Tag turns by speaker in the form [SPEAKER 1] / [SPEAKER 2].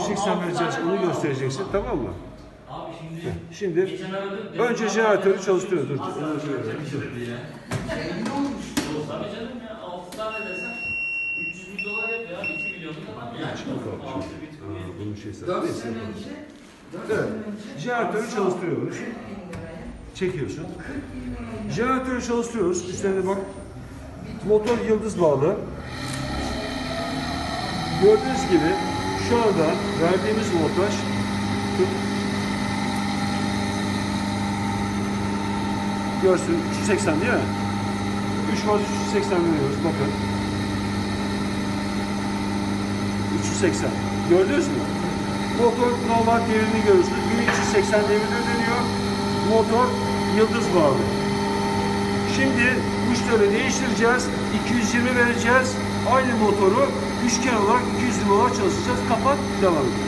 [SPEAKER 1] 380 vereceğiz. Onu göstereceksin. Tamam mı?
[SPEAKER 2] Abi şimdi
[SPEAKER 1] Şimdi önce jeneratörü çalıştırıyor. Dur.
[SPEAKER 2] Tabii canım ya 6 tane desen 300 bin dolar yapıyor abi 2 milyonluk adam ya. 6 bit
[SPEAKER 1] Aa, bunun şeysi.
[SPEAKER 3] 4
[SPEAKER 1] Neyse.
[SPEAKER 3] sene önce, 4
[SPEAKER 1] Evet. Jeneratörü çalıştırıyoruz.
[SPEAKER 3] 40 bin liraya,
[SPEAKER 1] Çekiyorsun.
[SPEAKER 3] 40 bin liraya
[SPEAKER 1] Jeneratörü çalıştırıyoruz. Üstlerine bak. Motor yıldız bağlı. Gördüğünüz gibi şu anda verdiğimiz voltaj tut. Görsün 380 değil mi? 3 volt 380 veriyoruz bakın. 380. Gördünüz mü? Motor normal devirini görürsünüz. 1380 devirde dönüyor. Motor yıldız bağlı. Şimdi uçları değiştireceğiz. 220 vereceğiz. Aynı motoru üçgen olarak 220 olarak çalışacağız. Kapat devam et.